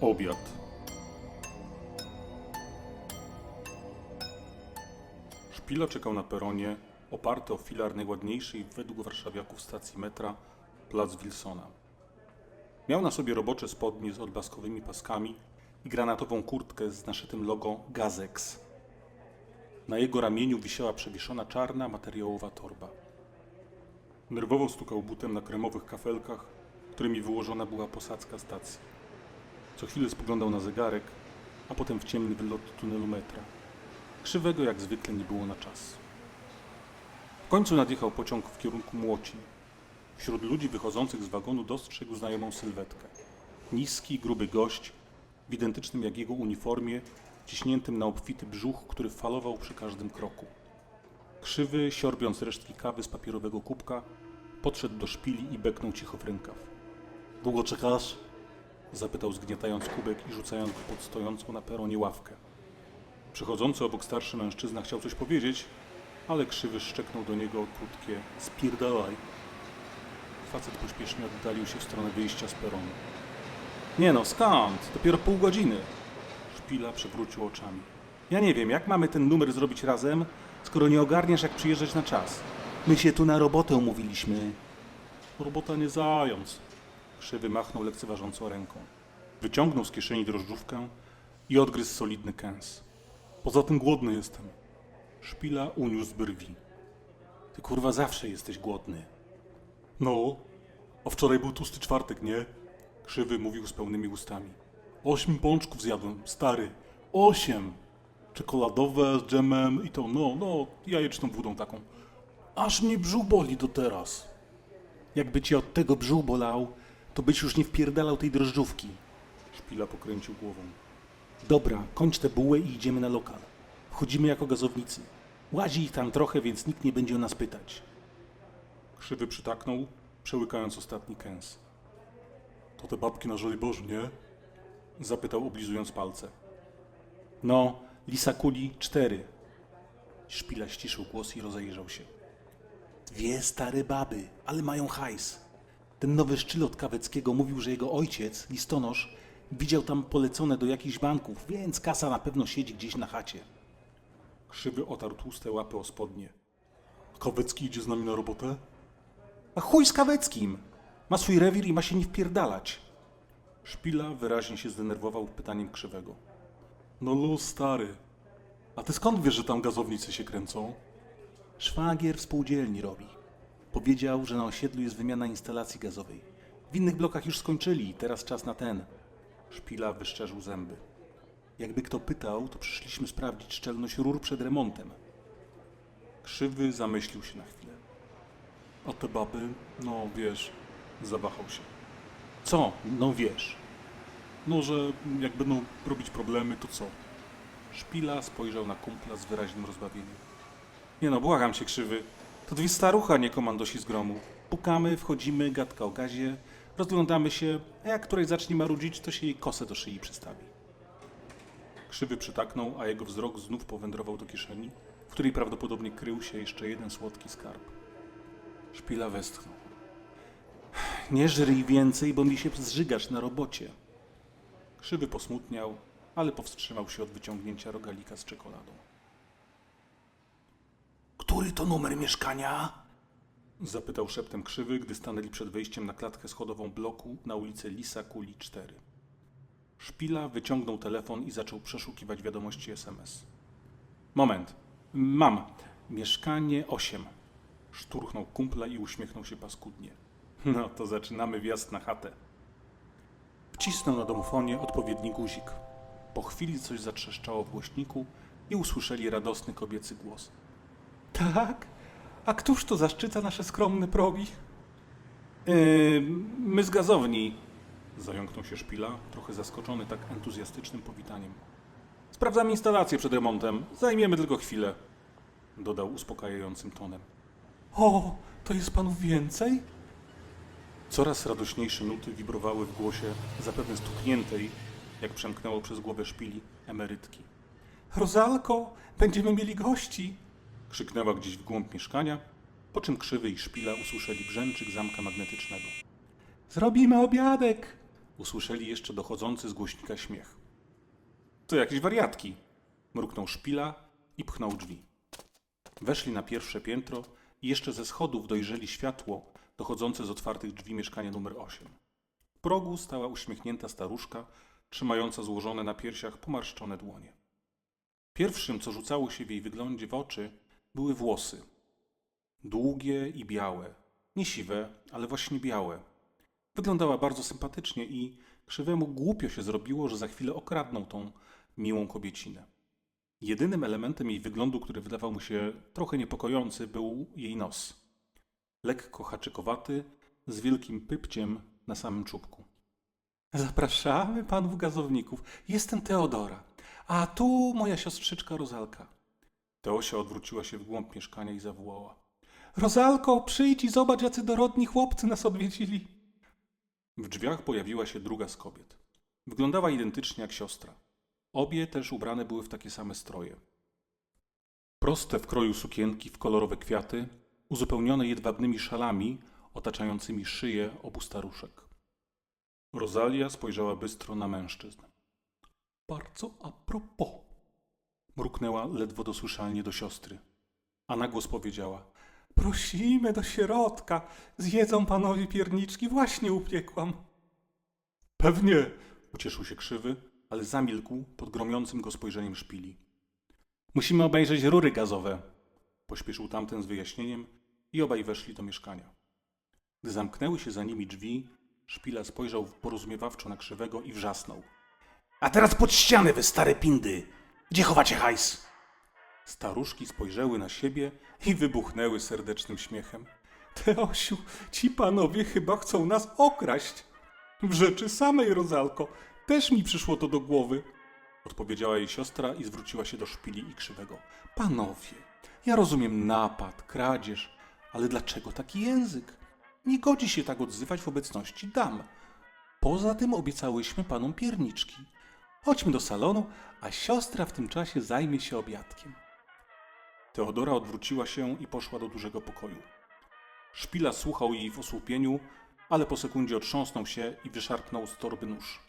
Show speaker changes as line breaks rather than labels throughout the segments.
Obiad. Szpila czekał na peronie, oparty o filar najładniejszej według warszawiaków stacji metra, plac Wilsona. Miał na sobie robocze spodnie z odblaskowymi paskami i granatową kurtkę z naszytym logo Gazex. Na jego ramieniu wisiała przewieszona czarna materiałowa torba. Nerwowo stukał butem na kremowych kafelkach, którymi wyłożona była posadzka stacji. Co chwilę spoglądał na zegarek, a potem w ciemny wylot tunelu metra. Krzywego jak zwykle nie było na czas. W końcu nadjechał pociąg w kierunku Młocin. Wśród ludzi wychodzących z wagonu dostrzegł znajomą sylwetkę. Niski, gruby gość, w identycznym jak jego uniformie, ciśniętym na obfity brzuch, który falował przy każdym kroku. Krzywy, siorbiąc resztki kawy z papierowego kubka, podszedł do szpili i beknął cicho w rękaw. Długo czekasz? Zapytał zgniatając kubek i rzucając go pod stojącą na peronie ławkę. Przechodzący obok starszy mężczyzna chciał coś powiedzieć, ale krzywy szczeknął do niego krótkie spierdalaj. Facet pośpiesznie oddalił się w stronę wyjścia z peronu. Nie no, skąd? Dopiero pół godziny. Szpila przewrócił oczami. Ja nie wiem, jak mamy ten numer zrobić razem, skoro nie ogarniasz, jak przyjeżdżać na czas. My się tu na robotę umówiliśmy. Robota nie zając. Krzywy machnął lekceważąco ręką. Wyciągnął z kieszeni drożdżówkę i odgryzł solidny kęs. Poza tym głodny jestem. Szpila uniósł brwi. Ty kurwa zawsze jesteś głodny. No, a wczoraj był tłusty czwartek, nie? Krzywy mówił z pełnymi ustami. Osiem pączków zjadłem, stary. Osiem! Czekoladowe z dżemem i to, no, no, jajeczną wódą taką. Aż mnie brzuch boli do teraz. Jakby cię od tego brzuch bolał, to byś już nie wpierdalał tej drożdżówki. Szpila pokręcił głową. Dobra, kończ tę bułę i idziemy na lokal. Wchodzimy jako gazownicy. Łazi ich tam trochę, więc nikt nie będzie o nas pytać. Krzywy przytaknął, przełykając ostatni kęs. To te babki na Żoliborzu, nie? Zapytał, oblizując palce. No, lisa kuli cztery. Szpila ściszył głos i rozejrzał się. Dwie stare baby, ale mają hajs. Ten nowy szczyl od Kaweckiego mówił, że jego ojciec, listonosz, widział tam polecone do jakichś banków, więc kasa na pewno siedzi gdzieś na chacie. Krzywy otarł tłuste łapy o spodnie. Kawecki idzie z nami na robotę? A chuj z Kaweckim! Ma swój rewir i ma się nie wpierdalać. Szpila wyraźnie się zdenerwował pytaniem Krzywego. No luz, stary. A ty skąd wiesz, że tam gazownicy się kręcą? Szwagier w spółdzielni robi. Powiedział, że na osiedlu jest wymiana instalacji gazowej. W innych blokach już skończyli, teraz czas na ten. Szpila wyszczerzył zęby. Jakby kto pytał, to przyszliśmy sprawdzić szczelność rur przed remontem. Krzywy zamyślił się na chwilę. A te baby, no wiesz, zawahał się. Co, no wiesz? No, że jak będą robić problemy, to co? Szpila spojrzał na kumpla z wyraźnym rozbawieniem. Nie no, błagam cię, krzywy. To dwie starucha, nie komandosi z gromu. Pukamy, wchodzimy, gadka o gazie, rozglądamy się, a jak której zacznie marudzić, to się jej kosę do szyi przystawi. Krzywy przytaknął, a jego wzrok znów powędrował do kieszeni, w której prawdopodobnie krył się jeszcze jeden słodki skarb. Szpila westchnął. Nie żryj więcej, bo mi się zżygasz na robocie. Krzywy posmutniał, ale powstrzymał się od wyciągnięcia rogalika z czekoladą. Który to numer mieszkania? Zapytał szeptem krzywy, gdy stanęli przed wejściem na klatkę schodową bloku na ulicy Lisa Kuli 4. Szpila wyciągnął telefon i zaczął przeszukiwać wiadomości SMS. Moment. Mam. Mieszkanie 8. Szturchnął kumpla i uśmiechnął się paskudnie. No to zaczynamy wjazd na chatę. Wcisnął na domofonie odpowiedni guzik. Po chwili coś zatrzeszczało w głośniku i usłyszeli radosny kobiecy głos. Tak? A któż to zaszczyca nasze skromne progi? Yy, my z gazowni. Zająknął się szpila, trochę zaskoczony tak entuzjastycznym powitaniem. Sprawdzam instalację przed remontem. Zajmiemy tylko chwilę. Dodał uspokajającym tonem. O, to jest panów więcej? Coraz radośniejsze nuty wibrowały w głosie zapewne stukniętej, jak przemknęło przez głowę szpili, emerytki. Rozalko, będziemy mieli gości! Krzyknęła gdzieś w głąb mieszkania, po czym krzywy i szpila usłyszeli brzęczyk zamka magnetycznego. Zrobimy obiadek! usłyszeli jeszcze dochodzący z głośnika śmiech. To jakieś wariatki, mruknął szpila i pchnął drzwi. Weszli na pierwsze piętro i jeszcze ze schodów dojrzeli światło dochodzące z otwartych drzwi mieszkania numer 8. W progu stała uśmiechnięta staruszka, trzymająca złożone na piersiach pomarszczone dłonie. Pierwszym, co rzucało się w jej wyglądzie w oczy, były włosy. Długie i białe. Nie siwe, ale właśnie białe. Wyglądała bardzo sympatycznie i krzywemu głupio się zrobiło, że za chwilę okradną tą miłą kobiecinę. Jedynym elementem jej wyglądu, który wydawał mu się trochę niepokojący, był jej nos. Lekko haczykowaty, z wielkim pypciem na samym czubku. Zapraszamy panów gazowników. Jestem Teodora. A tu moja siostrzyczka Rozalka. Teosia odwróciła się w głąb mieszkania i zawołała. Rozalko, przyjdź i zobacz, jacy dorodni chłopcy nas odwiedzili. W drzwiach pojawiła się druga z kobiet. Wyglądała identycznie jak siostra. Obie też ubrane były w takie same stroje. Proste w kroju sukienki w kolorowe kwiaty, uzupełnione jedwabnymi szalami otaczającymi szyję obu staruszek. Rosalia spojrzała bystro na mężczyzn. Bardzo a propos, mruknęła ledwo dosłyszalnie do siostry. A na głos powiedziała: Prosimy do środka, zjedzą panowie pierniczki, właśnie upiekłam. Pewnie, ucieszył się krzywy, ale zamilkł pod gromiącym go spojrzeniem szpili. Musimy obejrzeć rury gazowe, pośpieszył tamten z wyjaśnieniem i obaj weszli do mieszkania. Gdy zamknęły się za nimi drzwi, szpila spojrzał porozumiewawczo na krzywego i wrzasnął.
A teraz pod ścianę, wy stare pindy! Gdzie chowacie hajs?
Staruszki spojrzały na siebie i wybuchnęły serdecznym śmiechem. Teosiu, ci panowie chyba chcą nas okraść. W rzeczy samej, Rozalko, też mi przyszło to do głowy. Odpowiedziała jej siostra i zwróciła się do szpili i krzywego. Panowie, ja rozumiem napad, kradzież, ale dlaczego taki język? Nie godzi się tak odzywać w obecności dam. Poza tym obiecałyśmy panom pierniczki. Chodźmy do salonu, a siostra w tym czasie zajmie się obiadkiem. Teodora odwróciła się i poszła do dużego pokoju. Szpila słuchał jej w osłupieniu, ale po sekundzie otrząsnął się i wyszarpnął z torby nóż.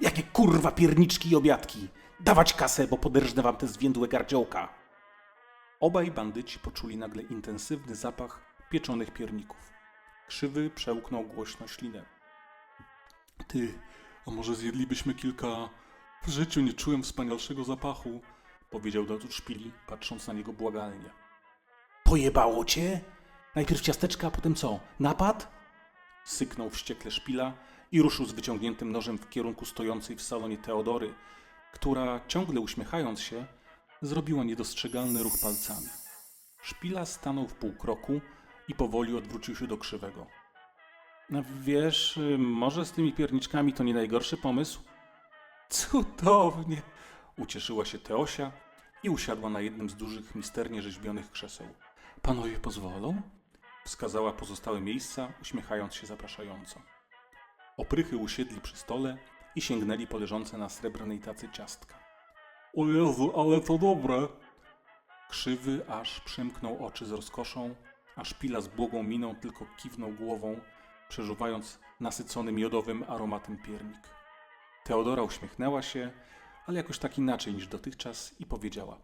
Jakie kurwa pierniczki i obiadki! Dawać kasę, bo poderżnę wam te zwiędłe gardziołka!
Obaj bandyci poczuli nagle intensywny zapach pieczonych pierników. Krzywy przełknął głośno ślinę. Ty, a może zjedlibyśmy kilka... W życiu nie czułem wspanialszego zapachu, powiedział do szpili, patrząc na niego błagalnie.
Pojebało cię? Najpierw ciasteczka, a potem co? Napad?
Syknął wściekle szpila i ruszył z wyciągniętym nożem w kierunku stojącej w salonie Teodory, która, ciągle uśmiechając się, zrobiła niedostrzegalny ruch palcami. Szpila stanął w pół kroku i powoli odwrócił się do krzywego. Wiesz, może z tymi pierniczkami to nie najgorszy pomysł? Cudownie! Ucieszyła się Teosia i usiadła na jednym z dużych, misternie rzeźbionych krzeseł. Panowie pozwolą? Wskazała pozostałe miejsca, uśmiechając się zapraszająco. Oprychy usiedli przy stole i sięgnęli po leżące na srebrnej tacy ciastka. O Jezu, ale to dobre! Krzywy aż przymknął oczy z rozkoszą, a szpila z błogą miną tylko kiwnął głową, przeżuwając nasycony miodowym aromatem piernik. Teodora uśmiechnęła się, ale jakoś tak inaczej niż dotychczas i powiedziała: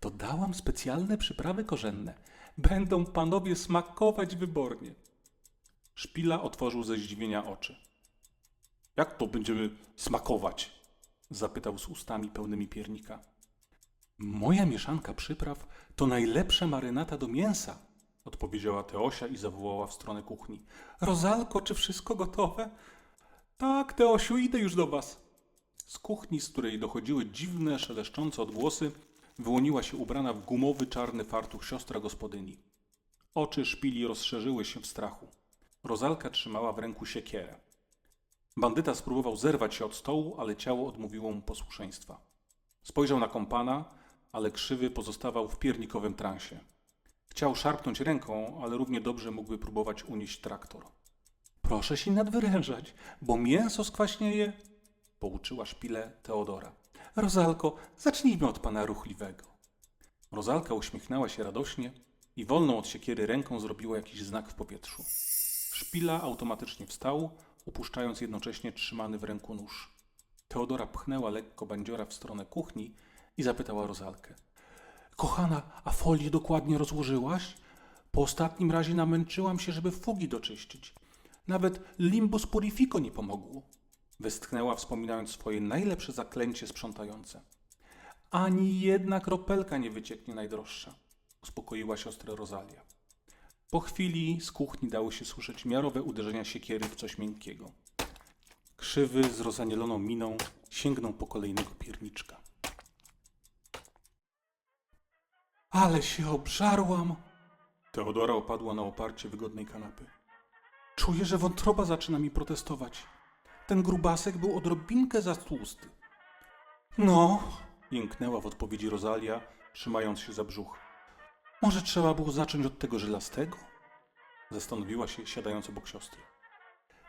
Dodałam specjalne przyprawy korzenne. Będą panowie smakować wybornie. Szpila otworzył ze zdziwienia oczy. Jak to będziemy smakować? zapytał z ustami pełnymi piernika. Moja mieszanka przypraw to najlepsza marynata do mięsa, odpowiedziała Teosia i zawołała w stronę kuchni. Rozalko, czy wszystko gotowe? Tak, Teosiu, idę już do was. Z kuchni, z której dochodziły dziwne, szeleszczące odgłosy, wyłoniła się ubrana w gumowy, czarny fartuch siostra gospodyni. Oczy szpili rozszerzyły się w strachu. Rozalka trzymała w ręku siekierę. Bandyta spróbował zerwać się od stołu, ale ciało odmówiło mu posłuszeństwa. Spojrzał na kompana, ale krzywy pozostawał w piernikowym transie. Chciał szarpnąć ręką, ale równie dobrze mógłby próbować unieść traktor. Proszę się nadwyrężać, bo mięso skwaśnieje, pouczyła szpilę Teodora. Rozalko, zacznijmy od pana ruchliwego. Rozalka uśmiechnęła się radośnie i wolną od siekiery ręką zrobiła jakiś znak w powietrzu. Szpila automatycznie wstał, upuszczając jednocześnie trzymany w ręku nóż. Teodora pchnęła lekko bandziora w stronę kuchni i zapytała Rozalkę. Kochana, a folię dokładnie rozłożyłaś? Po ostatnim razie namęczyłam się, żeby fugi doczyścić. Nawet limbus purifico nie pomogło. Westchnęła, wspominając swoje najlepsze zaklęcie sprzątające. Ani jedna kropelka nie wycieknie najdroższa, uspokoiła siostrę Rozalia. Po chwili z kuchni dały się słyszeć miarowe uderzenia siekiery w coś miękkiego. Krzywy z rozanieloną miną sięgnął po kolejnego pierniczka. Ale się obżarłam! Teodora opadła na oparcie wygodnej kanapy. Czuję, że wątroba zaczyna mi protestować. Ten grubasek był odrobinkę za tłusty. No, jęknęła w odpowiedzi Rozalia, trzymając się za brzuch. Może trzeba było zacząć od tego żelastego? Zastanowiła się, siadając obok siostry.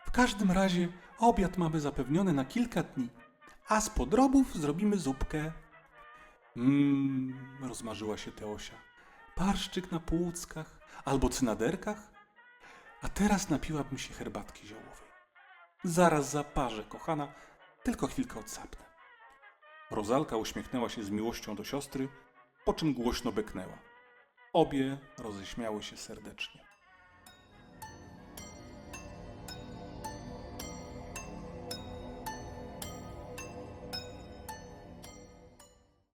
W każdym razie obiad mamy zapewniony na kilka dni, a z podrobów zrobimy zupkę. Mmm, rozmarzyła się Teosia. Barszczyk na półckach albo cynaderkach? A teraz napiłabym się herbatki ziołowej. Zaraz zaparzę, kochana, tylko chwilkę odsapnę. Rozalka uśmiechnęła się z miłością do siostry, po czym głośno beknęła. Obie roześmiały się serdecznie.